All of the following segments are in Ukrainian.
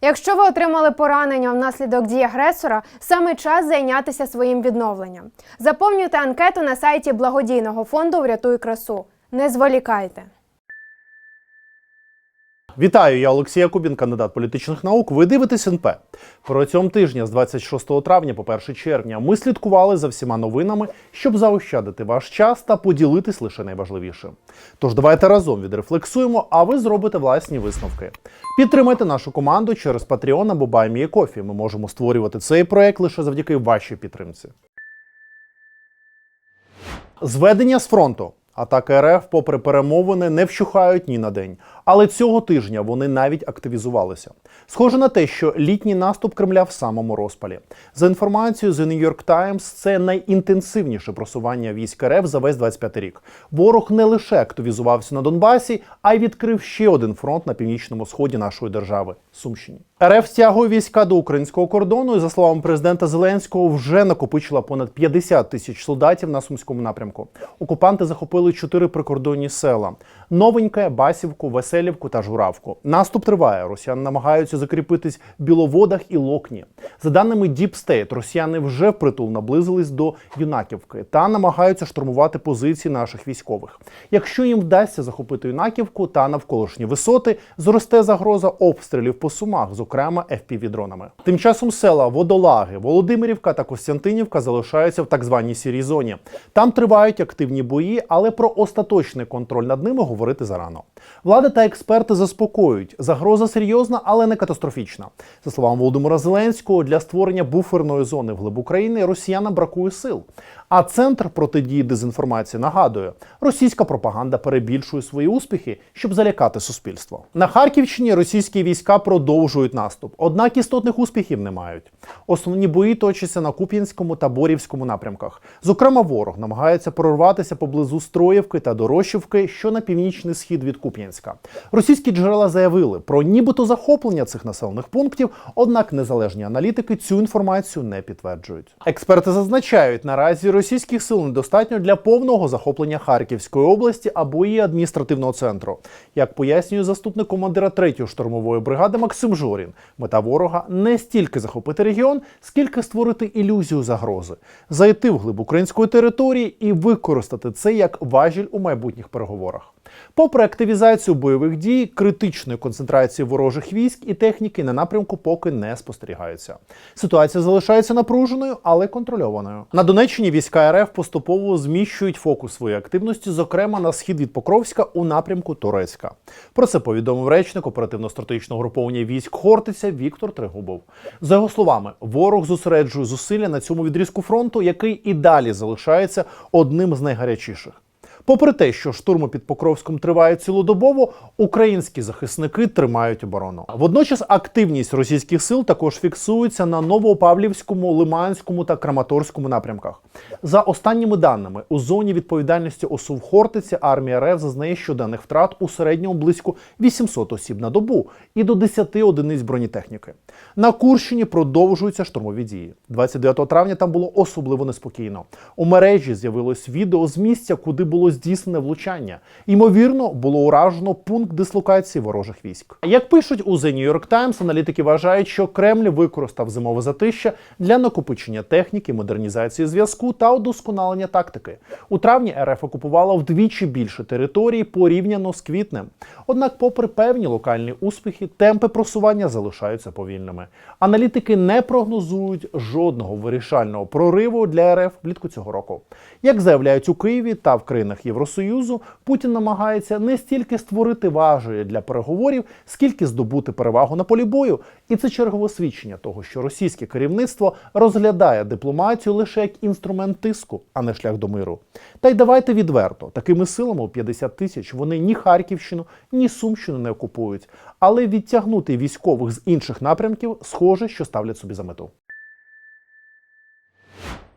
Якщо ви отримали поранення внаслідок дій агресора, саме час зайнятися своїм відновленням. Заповнюйте анкету на сайті благодійного фонду Врятуй красу. Не зволікайте. Вітаю, я Олексій Якубін, кандидат політичних наук. Ви дивитесь НП. Протягом тижня з 26 травня по 1 червня ми слідкували за всіма новинами, щоб заощадити ваш час та поділитись лише найважливішим. Тож давайте разом відрефлексуємо, а ви зробите власні висновки. Підтримайте нашу команду через Patreon або BuyMeACoffee. Ми можемо створювати цей проект лише завдяки вашій підтримці. Зведення з фронту. Атаки РФ, попри перемовини, не вщухають ні на день. Але цього тижня вони навіть активізувалися. Схоже на те, що літній наступ Кремля в самому розпалі. За інформацією The New York Times, це найінтенсивніше просування військ РФ за весь 25 рік. Ворог не лише активізувався на Донбасі, а й відкрив ще один фронт на північному сході нашої держави Сумщині. РФ стягує війська до українського кордону і, за словами президента Зеленського, вже накопичила понад 50 тисяч солдатів на сумському напрямку. Окупанти захопили чотири прикордонні села: Новеньке, Басівку, Веселівку та Журавку. Наступ триває. Росіяни намагаються закріпитись в Біловодах і Локні. За даними Deep State, росіяни вже впритул наблизились до Юнаківки та намагаються штурмувати позиції наших військових. Якщо їм вдасться захопити Юнаківку та навколишні висоти, зросте загроза обстрілів по сумах, зокрема FPV-дронами. Тим часом села Водолаги, Володимирівка та Костянтинівка залишаються в так званій сірій зоні. Там тривають активні бої, але про остаточний контроль над ними говорити зарано. Влада та експерти заспокоюють, загроза серйозна, але не катастрофічна. За словами Володимира Зеленського, для створення буферної зони вглиб України росіянам бракує сил. А центр протидії дезінформації нагадує, російська пропаганда перебільшує свої успіхи, щоб залякати суспільство. На Харківщині російські війська продовжують наступ, однак істотних успіхів не мають. Основні бої точаться на Куп'янському та Борівському напрямках. Зокрема, ворог намагається прорватися поблизу Строївки та Дорощівки, що на північний схід від Куп'янська. Російські джерела заявили про нібито захоплення цих населених пунктів, однак незалежні аналітики цю інформацію не підтверджують. Експерти зазначають, наразі російських сил недостатньо для повного захоплення Харківської області або її адміністративного центру. Як пояснює заступник командира 3-ї штурмової бригади Максим Жорін, мета ворога не стільки захопити регіон, скільки створити ілюзію загрози, зайти вглиб української території і використати це як важіль у майбутніх переговорах. Попри активізацію бойових дій, критичної концентрації ворожих військ і техніки на напрямку поки не спостерігається. Ситуація залишається напруженою, але контрольованою. На Донеччині війська РФ поступово зміщують фокус своєї активності, зокрема на схід від Покровська у напрямку Турецька. Про це повідомив речник оперативно-стратегічного груповання військ Хортиця Віктор Трегубов. За його словами, ворог зосереджує зусилля на цьому відрізку фронту, який і далі залишається одним з найгарячіших. Попри те, що штурми під Покровськом тривають цілодобово, українські захисники тримають оборону. Водночас активність російських сил також фіксується на Новопавлівському, Лиманському та Краматорському напрямках. За останніми даними, у зоні відповідальності ОСУВ Хортиці армія РФ зазнає щоденних втрат у середньому близько 800 осіб на добу і до 10 одиниць бронетехніки. На Курщині продовжуються штурмові дії. 29 травня там було особливо неспокійно. У мережі з'явилось відео з місця, куди було здійснене влучання. Ймовірно, було уражено пункт дислокації ворожих військ. Як пишуть у The New York Times, аналітики вважають, що Кремль використав зимове затища для накопичення техніки, модернізації зв'язку та удосконалення тактики. У травні РФ окупувала вдвічі більше території порівняно з квітнем. Однак, попри певні локальні успіхи, темпи просування залишаються повільними. Аналітики не прогнозують жодного вирішального прориву для РФ влітку цього року. Як заявляють у Києві та в країнах Євросоюзу, Путін намагається не стільки створити важелі для переговорів, скільки здобути перевагу на полі бою. І це чергове свідчення того, що російське керівництво розглядає дипломатію лише як інструмент тиску, а не шлях до миру. Та й давайте відверто, такими силами у 50 тисяч вони ні Харківщину, ні Сумщину не окупують, але відтягнути військових з інших напрямків схоже, що ставлять собі за мету.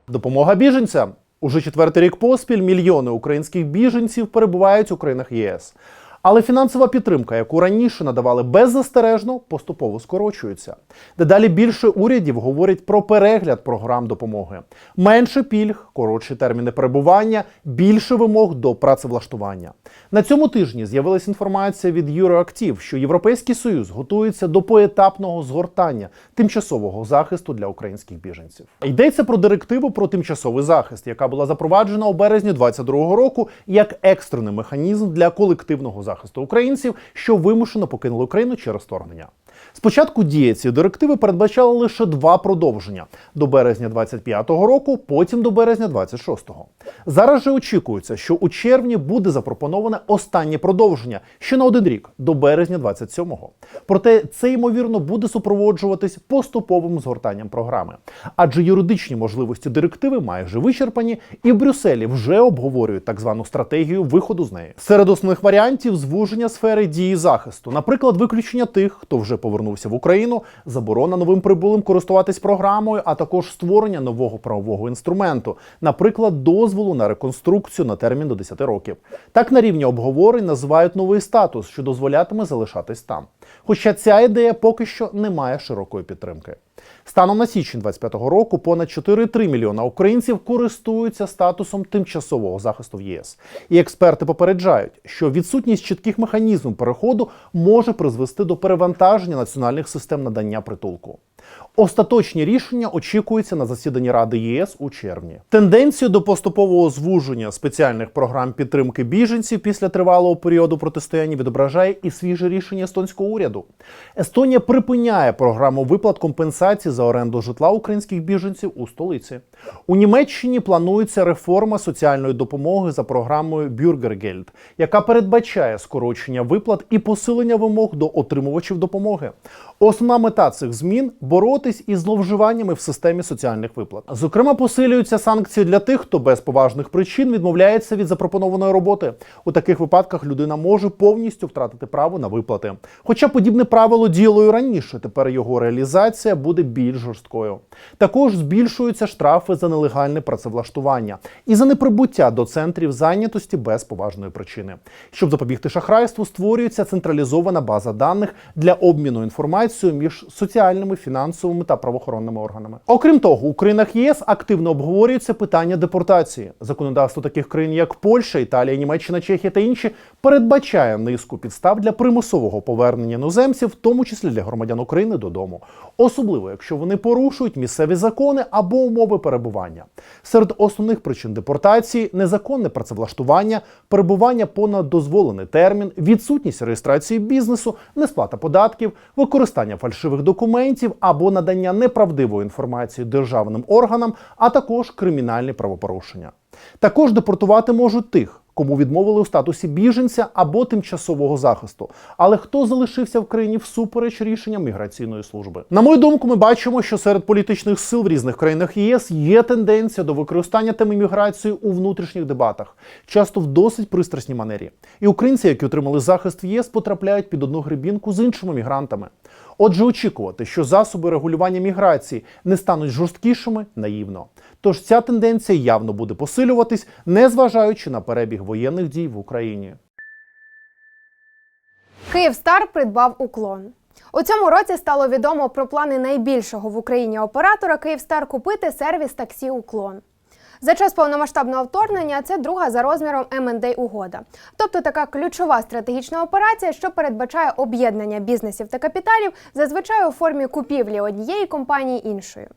Допомога біженцям. Уже четвертий рік поспіль мільйони українських біженців перебувають у країнах ЄС. Але фінансова підтримка, яку раніше надавали беззастережно, поступово скорочується. Дедалі більше урядів говорять про перегляд програм допомоги, менше пільг, коротші терміни перебування, більше вимог до працевлаштування. На цьому тижні з'явилася інформація від Euroactiv, що Європейський Союз готується до поетапного згортання тимчасового захисту для українських біженців. Йдеться про директиву про тимчасовий захист, яка була запроваджена у березні 2022 року як екстрений механізм для колективного захисту українців, що вимушено покинули Україну через вторгнення. Спочатку дія цієї директиви передбачала лише два продовження до березня 25-го року, потім до березня 26-го. Зараз же очікується, що у червні буде запропоноване останнє продовження ще на один рік до березня 27-го. Проте це ймовірно буде супроводжуватись поступовим згортанням програми, адже юридичні можливості директиви майже вичерпані, і в Брюсселі вже обговорюють так звану стратегію виходу з неї. Серед основних варіантів звуження сфери дії захисту, наприклад, виключення тих, хто вже повернувся в Україну, заборона новим прибулим користуватись програмою, а також створення нового правового інструменту, наприклад, дозволу на реконструкцію на термін до 10 років. Так на рівні обговорень називають новий статус, що дозволятиме залишатись там. Хоча ця ідея поки що не має широкої підтримки. Станом на січень 25-го року понад 4,3 мільйона українців користуються статусом тимчасового захисту в ЄС. І експерти попереджають, що відсутність чітких механізмів переходу може призвести до перевантаження національних систем надання притулку. Остаточні рішення очікуються на засіданні Ради ЄС у червні. Тенденцію до поступового звуження спеціальних програм підтримки біженців після тривалого періоду протистояння відображає і свіже рішення естонського уряду. Естонія припиняє програму виплат компенсацій за оренду житла українських біженців у столиці. У Німеччині планується реформа соціальної допомоги за програмою Bürgergeld, яка передбачає скорочення виплат і посилення вимог до отримувачів допомоги. Основна мета цих змін боротись із зловживаннями в системі соціальних виплат. Зокрема, посилюються санкції для тих, хто без поважних причин відмовляється від запропонованої роботи. У таких випадках людина може повністю втратити право на виплати. Хоча подібне правило діяло і раніше, тепер його реалізація буде більш жорсткою. Також збільшуються штрафи за нелегальне працевлаштування і за неприбуття до центрів зайнятості без поважної причини. Щоб запобігти шахрайству, створюється централізована база даних для обміну інформацією між соціальними, фінансовими та правоохоронними органами. Окрім того, у країнах ЄС активно обговорюється питання депортації. Законодавство таких країн, як Польща, Італія, Німеччина, Чехія та інші, передбачає низку підстав для примусового повернення іноземців, в тому числі для громадян України додому, особливо якщо вони порушують місцеві закони або умови перебування. Серед основних причин депортації незаконне працевлаштування, перебування понад дозволений термін, відсутність реєстрації бізнесу, несплата податків, використання фальшивих документів або надання неправдивої інформації державним органам, а також кримінальні правопорушення. Також депортувати можуть тих, кому відмовили у статусі біженця або тимчасового захисту, але хто залишився в країні всупереч рішенням міграційної служби. На мою думку, ми бачимо, що серед політичних сил в різних країнах ЄС є тенденція до використання теми міграції у внутрішніх дебатах, часто в досить пристрасній манері. І українці, які отримали захист в ЄС, потрапляють під одну грибінку з іншими мігрантами. Отже, очікувати, що засоби регулювання міграції не стануть жорсткішими, наївно. Тож ця тенденція явно буде посилюватись, незважаючи на перебіг воєнних дій в Україні. Київстар придбав уклон. У цьому році стало відомо про плани найбільшого в Україні оператора Київстар купити сервіс таксі Уклон. За час повномасштабного вторгнення це друга за розміром мнд угода, тобто така ключова стратегічна операція, що передбачає об'єднання бізнесів та капіталів зазвичай у формі купівлі однієї компанії іншою.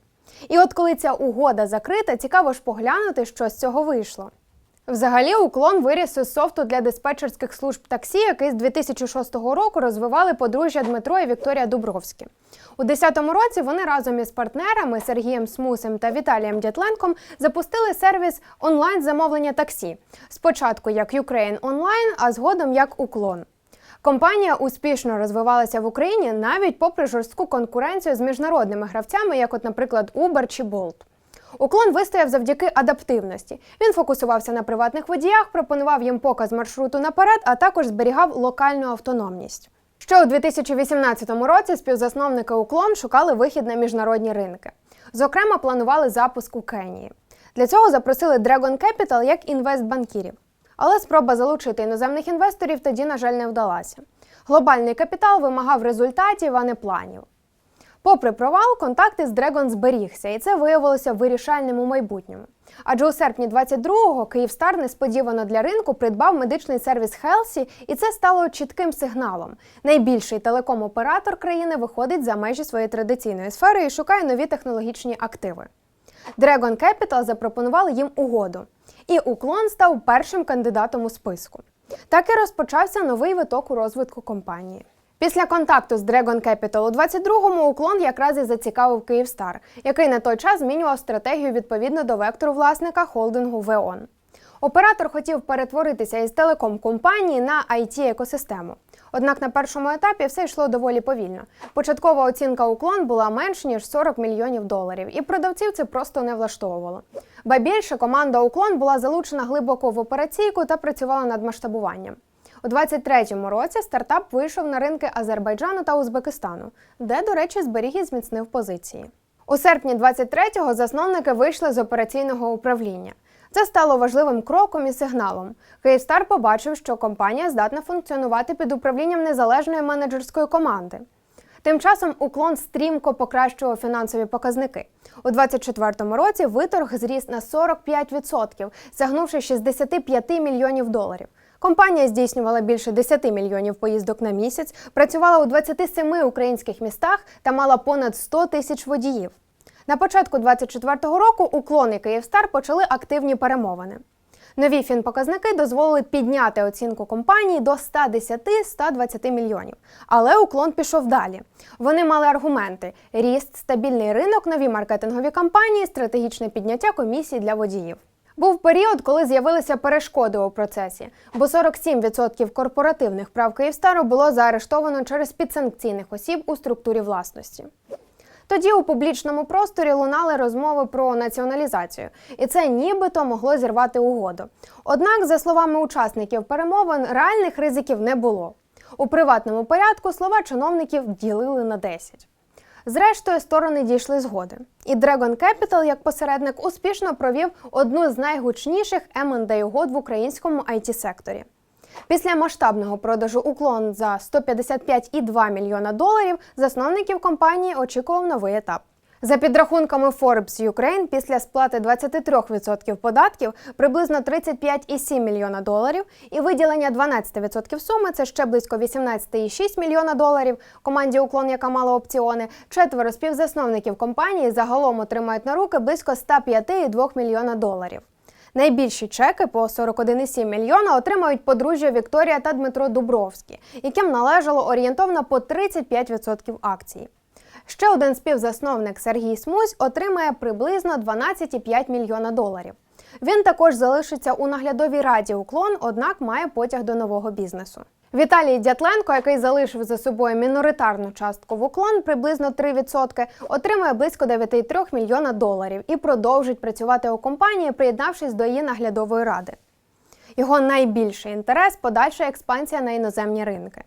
І от коли ця угода закрита, цікаво ж поглянути, що з цього вийшло. Взагалі, уклон виріс із софту для диспетчерських служб таксі, який з 2006 року розвивали подружжя Дмитро і Вікторія Дубровські. У 2010 році вони разом із партнерами Сергієм Смусем та Віталієм Дятленком запустили сервіс онлайн замовлення таксі. Спочатку як Ukraine Online, а згодом як Уклон. Компанія успішно розвивалася в Україні навіть попри жорстку конкуренцію з міжнародними гравцями, як, от, наприклад, Uber чи Bolt. Уклон вистояв завдяки адаптивності. Він фокусувався на приватних водіях, пропонував їм показ маршруту наперед, а також зберігав локальну автономність. Ще у 2018 році співзасновники Уклон шукали вихід на міжнародні ринки. Зокрема, планували запуск у Кенії. Для цього запросили Dragon Capital як інвестбанкірів. Але спроба залучити іноземних інвесторів тоді, на жаль, не вдалася. Глобальний капітал вимагав результатів, а не планів. Попри провал, контакти з Dragon зберігся, і це виявилося вирішальним у майбутньому. Адже у серпні 22-го Київстар несподівано для ринку придбав медичний сервіс Хелсі, і це стало чітким сигналом. Найбільший телеком-оператор країни виходить за межі своєї традиційної сфери і шукає нові технологічні активи. Dragon Capital запропонували їм угоду, і уклон став першим кандидатом у списку. Так і розпочався новий виток у розвитку компанії. Після контакту з Dragon Capital у 22-му уклон якраз і зацікавив Київстар, який на той час змінював стратегію відповідно до вектору власника холдингу ВЕОН. Оператор хотів перетворитися із телеком-компанії на it екосистему Однак на першому етапі все йшло доволі повільно. Початкова оцінка уклон була менш ніж 40 мільйонів доларів, і продавців це просто не влаштовувало. Ба більше команда уклон була залучена глибоко в операційку та працювала над масштабуванням. У 23-му році стартап вийшов на ринки Азербайджану та Узбекистану, де, до речі, зберіг і зміцнив позиції. У серпні 23-го засновники вийшли з операційного управління. Це стало важливим кроком і сигналом. Київстар побачив, що компанія здатна функціонувати під управлінням незалежної менеджерської команди. Тим часом уклон стрімко покращував фінансові показники. У 2024 році виторг зріс на 45%, сягнувши 65 мільйонів доларів. Компанія здійснювала більше 10 мільйонів поїздок на місяць, працювала у 27 українських містах та мала понад 100 тисяч водіїв. На початку 2024 року уклон і Київстар почали активні перемовини. Нові фінпоказники дозволили підняти оцінку компанії до 110-120 мільйонів. Але уклон пішов далі. Вони мали аргументи: ріст, стабільний ринок, нові маркетингові кампанії, стратегічне підняття комісій для водіїв. Був період, коли з'явилися перешкоди у процесі, бо 47% корпоративних прав Київстару було заарештовано через підсанкційних осіб у структурі власності. Тоді у публічному просторі лунали розмови про націоналізацію, і це нібито могло зірвати угоду. Однак, за словами учасників перемовин, реальних ризиків не було. У приватному порядку слова чиновників ділили на 10. Зрештою, сторони дійшли згоди. І Dragon Capital, як посередник, успішно провів одну з найгучніших M&A угод в українському it секторі Після масштабного продажу уклон за 155,2 мільйона доларів засновників компанії очікував новий етап. За підрахунками Forbes Ukraine, після сплати 23% податків приблизно 35,7 мільйона доларів і виділення 12% суми це ще близько 18,6 мільйона доларів. Команді уклон, яка мала опціони, четверо співзасновників компанії загалом отримають на руки близько 105,2 мільйона доларів. Найбільші чеки по 41,7 мільйона отримають подружжя Вікторія та Дмитро Дубровський, яким належало орієнтовно по 35% акцій. Ще один співзасновник Сергій Смусь отримає приблизно 12,5 мільйона доларів. Він також залишиться у наглядовій раді уклон, однак має потяг до нового бізнесу. Віталій Дятленко, який залишив за собою міноритарну частку в уклон, приблизно 3%, отримує близько 9,3 мільйона доларів і продовжить працювати у компанії, приєднавшись до її наглядової ради. Його найбільший інтерес подальша експансія на іноземні ринки.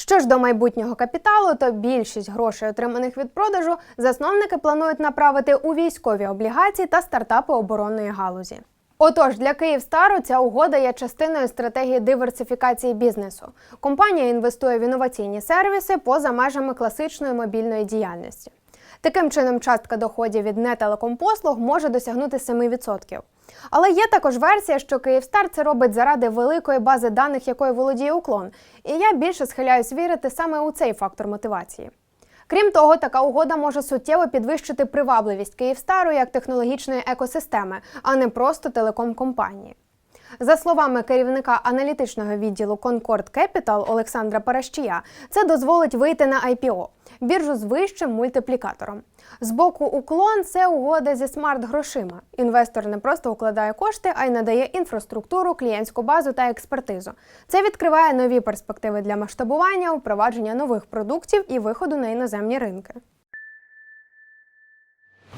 Що ж до майбутнього капіталу, то більшість грошей, отриманих від продажу, засновники планують направити у військові облігації та стартапи оборонної галузі. Отож, для Київстару ця угода є частиною стратегії диверсифікації бізнесу. Компанія інвестує в інноваційні сервіси поза межами класичної мобільної діяльності. Таким чином, частка доходів від нетелекомпослуг може досягнути 7%. Але є також версія, що Київстар це робить заради великої бази даних, якою володіє уклон. І я більше схиляюсь вірити саме у цей фактор мотивації. Крім того, така угода може суттєво підвищити привабливість Київстару як технологічної екосистеми, а не просто телеком-компанії. За словами керівника аналітичного відділу Concord Capital Олександра Паращія, це дозволить вийти на IPO – біржу з вищим мультиплікатором. З боку уклон це угода зі смарт-грошима. Інвестор не просто укладає кошти, а й надає інфраструктуру, клієнтську базу та експертизу. Це відкриває нові перспективи для масштабування, впровадження нових продуктів і виходу на іноземні ринки.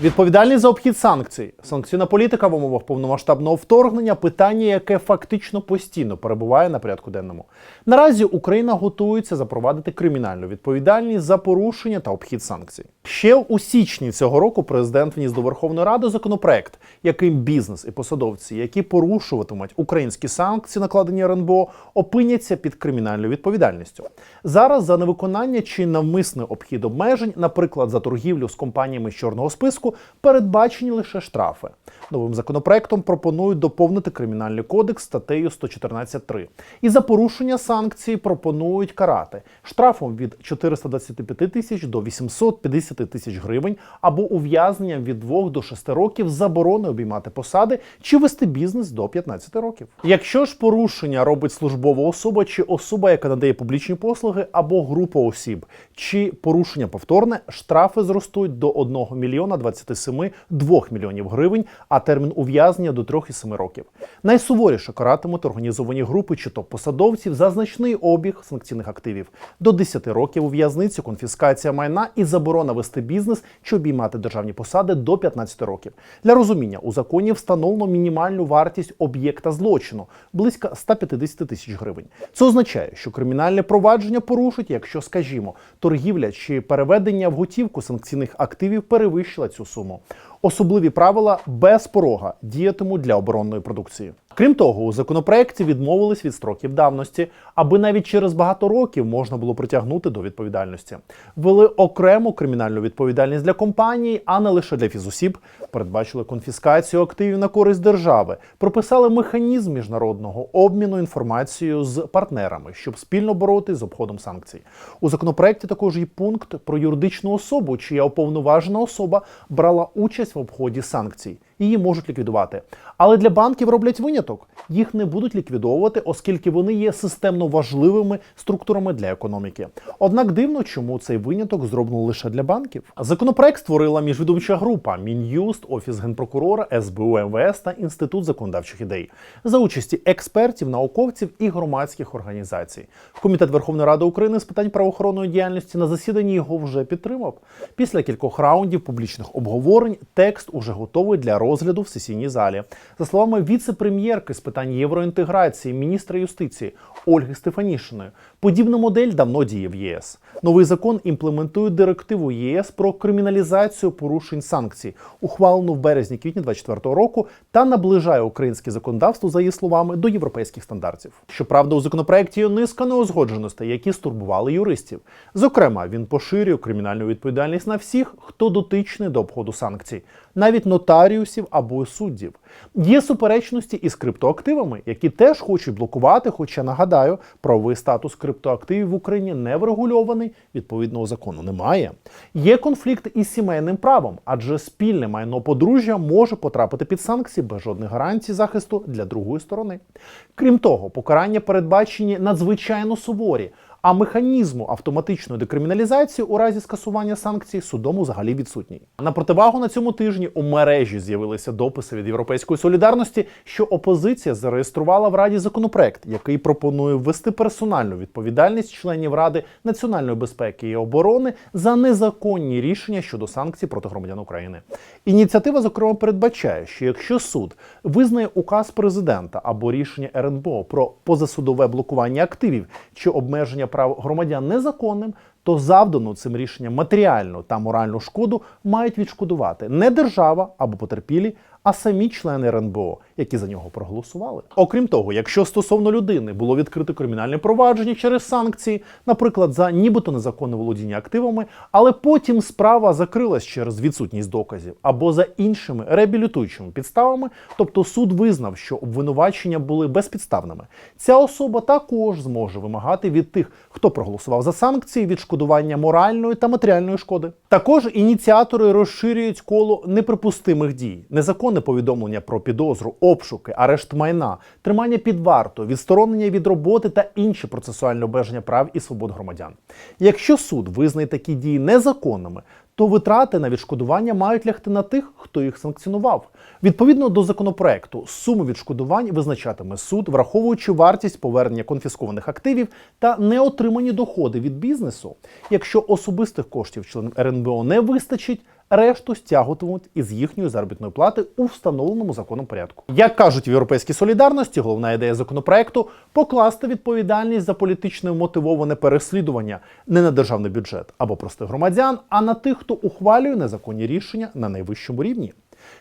Відповідальність за обхід санкцій, санкційна політика в умовах повномасштабного вторгнення питання, яке фактично постійно перебуває на порядку денному. Наразі Україна готується запровадити кримінальну відповідальність за порушення та обхід санкцій. Ще у січні цього року президент вніс до Верховної Ради законопроект, яким бізнес і посадовці, які порушуватимуть українські санкції, накладені РНБО, опиняться під кримінальною відповідальністю. Зараз за невиконання чи навмисний обхід обмежень, наприклад, за торгівлю з компаніями з чорного списку, передбачені лише штрафи. Новим законопроектом пропонують доповнити кримінальний кодекс статтею 114.3. І за порушення санкцій пропонують карати штрафом від 425 тисяч до 850 тисяч гривень або ув'язненням від 2 до 6 років заборони обіймати посади чи вести бізнес до 15 років. Якщо ж порушення робить службова особа чи особа, яка надає публічні послуги, або група осіб, чи порушення повторне, штрафи зростуть до 1 мільйона 27 2 мільйонів гривень, а термін ув'язнення до 3,7 років. Найсуворіше каратимуть організовані групи чи то посадовців за значний обіг санкційних активів до 10 років у в'язницю, конфіскація майна і заборона вести бізнес чи обіймати державні посади до 15 років. Для розуміння у законі встановлено мінімальну вартість об'єкта злочину близько 150 тисяч гривень. Це означає, що кримінальне провадження порушить, якщо, скажімо, торгівля чи переведення в готівку санкційних активів перевищила цю суму. Особливі правила без порога діятимуть для оборонної продукції. Крім того, у законопроекті відмовились від строків давності, аби навіть через багато років можна було притягнути до відповідальності. Ввели окрему кримінальну відповідальність для компаній, а не лише для фізосіб. Передбачили конфіскацію активів на користь держави, прописали механізм міжнародного обміну інформацією з партнерами, щоб спільно боротися з обходом санкцій. У законопроекті також є пункт про юридичну особу, чия уповноважена особа брала участь в обході санкцій. Її можуть ліквідувати. Але для банків роблять виняток. Їх не будуть ліквідовувати, оскільки вони є системно важливими структурами для економіки. Однак дивно, чому цей виняток зроблено лише для банків. Законопроект створила міжвідомча група Мін'юст, Офіс генпрокурора, СБУ МВС та Інститут законодавчих ідей за участі експертів, науковців і громадських організацій. Комітет Верховної Ради України з питань правоохоронної діяльності на засіданні його вже підтримав. Після кількох раундів публічних обговорень текст уже готовий для розгляду в сесійній залі. За словами віце-прем'єрки з питань євроінтеграції, міністра юстиції Ольги Стефанішиної, подібна модель давно діє в ЄС. Новий закон імплементує директиву ЄС про криміналізацію порушень санкцій, ухвалену в березні квітня 2024 року, та наближає українське законодавство, за її словами, до європейських стандартів. Щоправда, у законопроекті є низка неузгодженостей, які стурбували юристів. Зокрема, він поширює кримінальну відповідальність на всіх, хто дотичний до обходу санкцій, навіть нотаріусів або суддів. Є суперечності із криптоактивами, які теж хочуть блокувати. Хоча нагадаю, правовий статус криптоактивів в Україні не врегульований, відповідного закону немає. Є конфлікт із сімейним правом, адже спільне майно подружжя може потрапити під санкції без жодних гарантій захисту для другої сторони. Крім того, покарання передбачені надзвичайно суворі. А механізму автоматичної декриміналізації у разі скасування санкцій судом взагалі відсутній. На противагу на цьому тижні у мережі з'явилися дописи від Європейської солідарності, що опозиція зареєструвала в Раді законопроект, який пропонує ввести персональну відповідальність членів Ради національної безпеки і оборони за незаконні рішення щодо санкцій проти громадян України. Ініціатива, зокрема, передбачає, що якщо суд визнає указ президента або рішення РНБО про позасудове блокування активів чи обмеження прав громадян незаконним, то завдану цим рішенням матеріальну та моральну шкоду мають відшкодувати не держава або потерпілі, а самі члени РНБО, які за нього проголосували. Окрім того, якщо стосовно людини було відкрито кримінальне провадження через санкції, наприклад, за нібито незаконне володіння активами, але потім справа закрилась через відсутність доказів або за іншими реабілітуючими підставами, тобто суд визнав, що обвинувачення були безпідставними. Ця особа також зможе вимагати від тих, хто проголосував за санкції, відшкодування моральної та матеріальної шкоди. Також ініціатори розширюють коло неприпустимих дій, незаконне повідомлення про підозру, обшуки, арешт майна, тримання під вартою, відсторонення від роботи та інші процесуальні обмеження прав і свобод громадян. Якщо суд визнає такі дії незаконними, то витрати на відшкодування мають лягти на тих, хто їх санкціонував. Відповідно до законопроекту, суму відшкодувань визначатиме суд, враховуючи вартість повернення конфіскованих активів та неотримані доходи від бізнесу. Якщо особистих коштів членів РНБО не вистачить, решту стягуватимуть із їхньої заробітної плати у встановленому законом порядку. Як кажуть в європейській солідарності, головна ідея законопроекту покласти відповідальність за політичне мотивоване переслідування не на державний бюджет або простих громадян, а на тих, хто ухвалює незаконні рішення на найвищому рівні.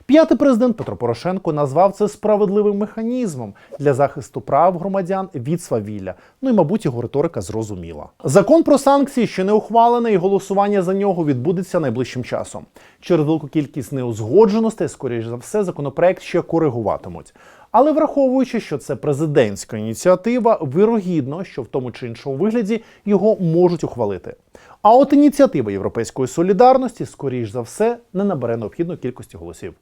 П'ятий президент Петро Порошенко назвав це справедливим механізмом для захисту прав громадян від свавілля. Ну і, мабуть, його риторика зрозуміла. Закон про санкції ще не ухвалений, і голосування за нього відбудеться найближчим часом. Через велику кількість неузгодженостей, скоріш за все, законопроект ще коригуватимуть. Але враховуючи, що це президентська ініціатива, вирогідно, що в тому чи іншому вигляді його можуть ухвалити. А от ініціатива Європейської солідарності, скоріш за все, не набере необхідної кількості голосів.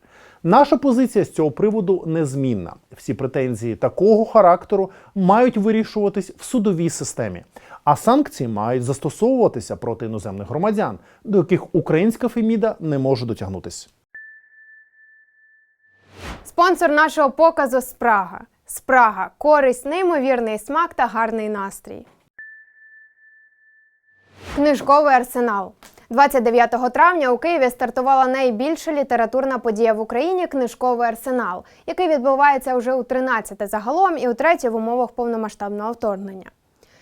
Наша позиція з цього приводу незмінна. Всі претензії такого характеру мають вирішуватись в судовій системі, а санкції мають застосовуватися проти іноземних громадян, до яких українська Феміда не може дотягнутися. Спонсор нашого показу Спрага. Спрага користь, неймовірний смак та гарний настрій. Книжковий арсенал. 29 травня у Києві стартувала найбільша літературна подія в Україні книжковий арсенал, який відбувається вже у 13 загалом і у третє в умовах повномасштабного вторгнення.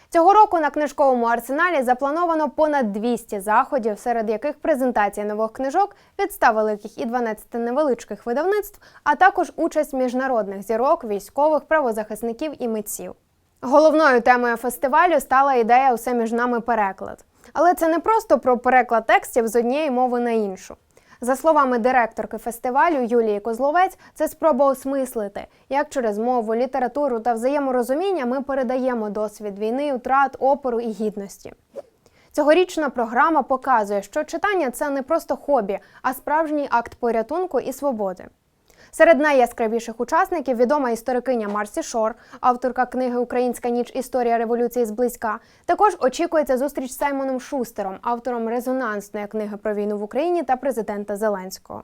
Цього року на книжковому арсеналі заплановано понад 200 заходів, серед яких презентація нових книжок від 100 великих і 12 невеличких видавництв, а також участь міжнародних зірок, військових, правозахисників і митців. Головною темою фестивалю стала ідея Усе між нами переклад. Але це не просто про переклад текстів з однієї мови на іншу. За словами директорки фестивалю Юлії Козловець, це спроба осмислити, як через мову, літературу та взаєморозуміння ми передаємо досвід війни, втрат, опору і гідності. Цьогорічна програма показує, що читання це не просто хобі, а справжній акт порятунку і свободи. Серед найяскравіших учасників відома історикиня Марсі Шор, авторка книги Українська ніч історія революції зблизька. Також очікується зустріч з Саймоном Шустером, автором резонансної книги про війну в Україні та президента Зеленського.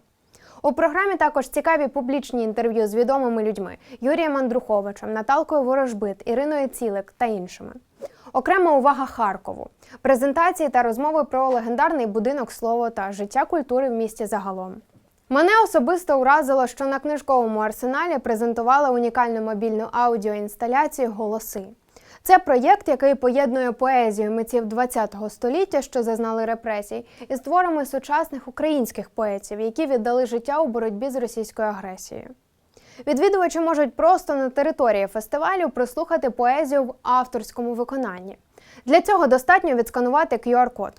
У програмі також цікаві публічні інтерв'ю з відомими людьми Юрієм Андруховичем, Наталкою Ворожбит, Іриною Цілик та іншими. Окрема увага Харкову, презентації та розмови про легендарний будинок слово та життя культури в місті загалом. Мене особисто уразило, що на книжковому арсеналі презентували унікальну мобільну аудіоінсталяцію Голоси. Це проєкт, який поєднує поезію митців ХХ століття, що зазнали репресій, із творами сучасних українських поетів, які віддали життя у боротьбі з російською агресією. Відвідувачі можуть просто на території фестивалю прослухати поезію в авторському виконанні. Для цього достатньо відсканувати QR-код.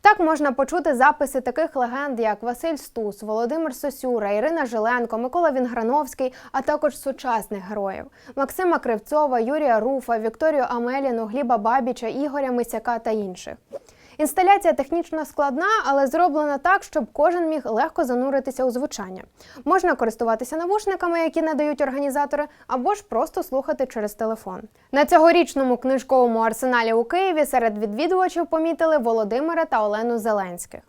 Так можна почути записи таких легенд, як Василь Стус, Володимир Сосюра, Ірина Жиленко, Микола Вінграновський, а також сучасних героїв Максима Кривцова, Юрія Руфа, Вікторію Амеліну, Гліба Бабіча, Ігоря Мисяка та інших. Інсталяція технічно складна, але зроблена так, щоб кожен міг легко зануритися у звучання. Можна користуватися навушниками, які надають організатори, або ж просто слухати через телефон. На цьогорічному книжковому арсеналі у Києві серед відвідувачів помітили Володимира та Олену Зеленських.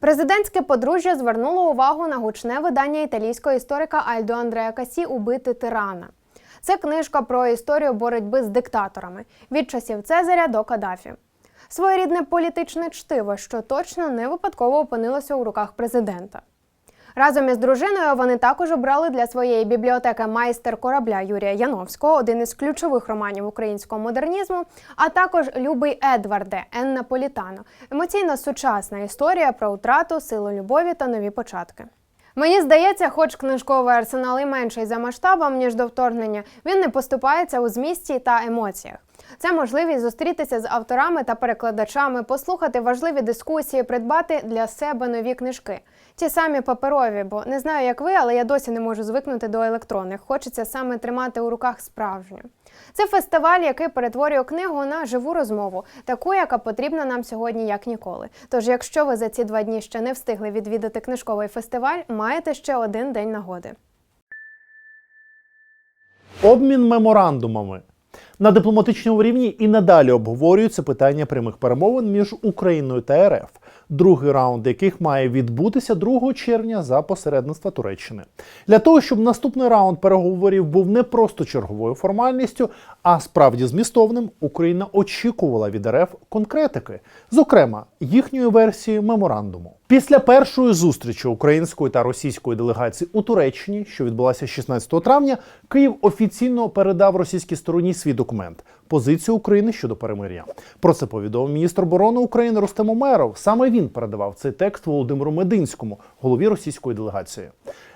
Президентське подружжя звернуло увагу на гучне видання італійського історика Альдо Андреа Касі Убити тирана. Це книжка про історію боротьби з диктаторами від часів Цезаря до Каддафі. Своєрідне політичне чтиво, що точно не випадково опинилося у руках президента. Разом із дружиною вони також обрали для своєї бібліотеки майстер корабля Юрія Яновського, один із ключових романів українського модернізму, а також Любий Едварде Енна Політано, емоційно сучасна історія про втрату, силу любові та нові початки. Мені здається, хоч книжковий арсенал і менший за масштабом, ніж до вторгнення, він не поступається у змісті та емоціях. Це можливість зустрітися з авторами та перекладачами, послухати важливі дискусії, придбати для себе нові книжки. Ті самі паперові, бо не знаю, як ви, але я досі не можу звикнути до електронних. Хочеться саме тримати у руках справжню. Це фестиваль, який перетворює книгу на живу розмову, таку, яка потрібна нам сьогодні як ніколи. Тож, якщо ви за ці два дні ще не встигли відвідати книжковий фестиваль, маєте ще один день нагоди. Обмін меморандумами. На дипломатичному рівні і надалі обговорюються питання прямих перемовин між Україною та РФ, другий раунд яких має відбутися 2 червня за посередництва Туреччини. Для того, щоб наступний раунд переговорів був не просто черговою формальністю, а справді змістовним, Україна очікувала від РФ конкретики, зокрема їхньої версії меморандуму. Після першої зустрічі української та російської делегацій у Туреччині, що відбулася 16 травня, Київ офіційно передав російській стороні свій документ позицію України щодо перемир'я. Про це повідомив міністр оборони України Рустем Умеров. Саме він передавав цей текст Володимиру Мединському, голові російської делегації.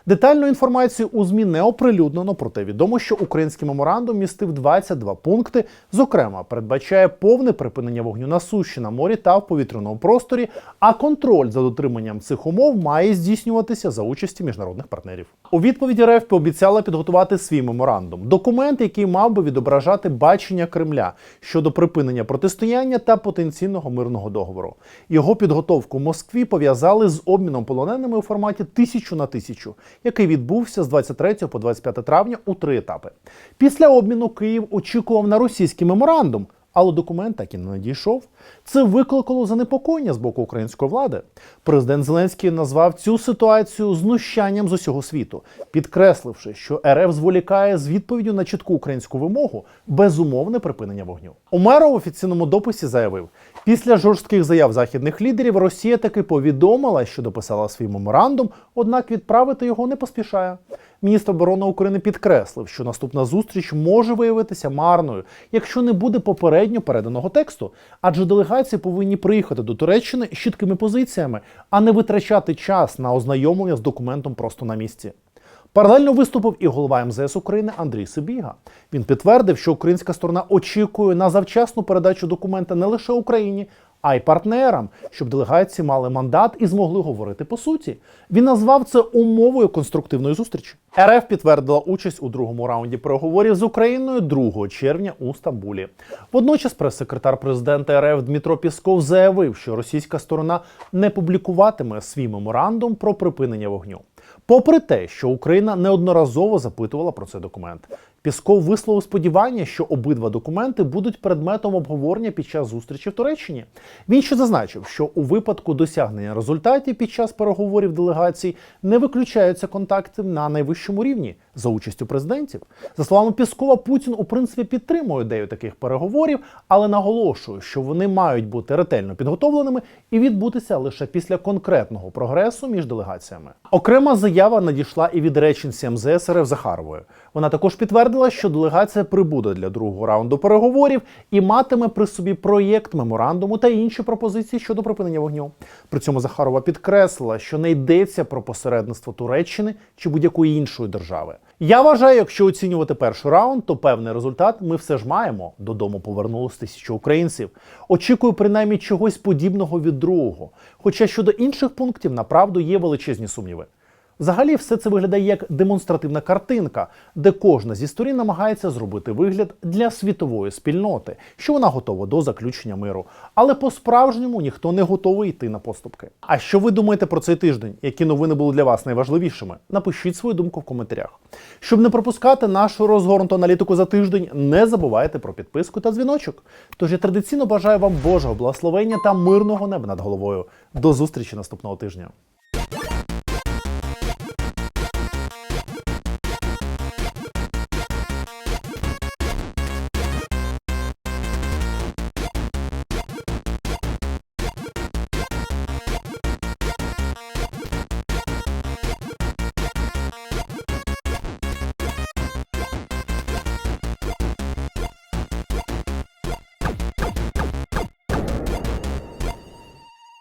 Детальну інформацію у ЗМІ не оприлюднено, проте відомо, що український меморандум містив 22 пункти. Зокрема, передбачає повне припинення вогню на суші, на морі та в повітряному просторі. А контроль за дотриманням цих умов має здійснюватися за участі міжнародних партнерів. У відповідь РФ пообіцяла підготувати свій меморандум, документ, який мав би відображати бачення Кремля щодо припинення протистояння та потенційного мирного договору. Його підготовку в Москві пов'язали з обміном полоненими у форматі тисячу на тисячу, який відбувся з 23 по 25 травня у три етапи. Після обміну Київ очікував на російський меморандум. Але документ так і не надійшов. Це викликало занепокоєння з боку української влади. Президент Зеленський назвав цю ситуацію знущанням з усього світу, підкресливши, що РФ зволікає з відповіддю на чітку українську вимогу безумовне припинення вогню. Умеров в офіційному дописі заявив: після жорстких заяв західних лідерів Росія таки повідомила, що дописала свій меморандум, однак відправити його не поспішає. Міністр оборони України підкреслив, що наступна зустріч може виявитися марною, якщо не буде попередньо переданого тексту, адже делегації повинні приїхати до Туреччини з чіткими позиціями, а не витрачати час на ознайомлення з документом просто на місці. Паралельно виступив і голова МЗС України Андрій Сибіга. Він підтвердив, що українська сторона очікує на завчасну передачу документа не лише Україні, а й партнерам, щоб делегації мали мандат і змогли говорити по суті. Він назвав це умовою конструктивної зустрічі. РФ підтвердила участь у другому раунді переговорів з Україною 2 червня у Стамбулі. Водночас прес-секретар президента РФ Дмитро Пісков заявив, що російська сторона не публікуватиме свій меморандум про припинення вогню. Попри те, що Україна неодноразово запитувала про цей документ. Пісков висловив сподівання, що обидва документи будуть предметом обговорення під час зустрічі в Туреччині. Він ще зазначив, що у випадку досягнення результатів під час переговорів делегацій не виключаються контакти на найвищому рівні за участю президентів. За словами Піскова, Путін у принципі підтримує ідею таких переговорів, але наголошує, що вони мають бути ретельно підготовленими і відбутися лише після конкретного прогресу між делегаціями. Окрема заява надійшла і від речниці МЗС РФ Захарової. Вона також підтвердила, що делегація прибуде для другого раунду переговорів і матиме при собі проєкт меморандуму та інші пропозиції щодо припинення вогню. При цьому Захарова підкреслила, що не йдеться про посередництво Туреччини чи будь-якої іншої держави. Я вважаю, якщо оцінювати перший раунд, то певний результат ми все ж маємо. Додому повернулось тисячу українців. Очікую принаймні чогось подібного від другого. Хоча щодо інших пунктів, направду є величезні сумніви. Взагалі, все це виглядає як демонстративна картинка, де кожна зі сторін намагається зробити вигляд для світової спільноти, що вона готова до заключення миру. Але по-справжньому ніхто не готовий йти на поступки. А що ви думаєте про цей тиждень? Які новини були для вас найважливішими? Напишіть свою думку в коментарях. Щоб не пропускати нашу розгорнуту аналітику за тиждень, не забувайте про підписку та дзвіночок. Тож я традиційно бажаю вам Божого благословення та мирного неба над головою. До зустрічі наступного тижня.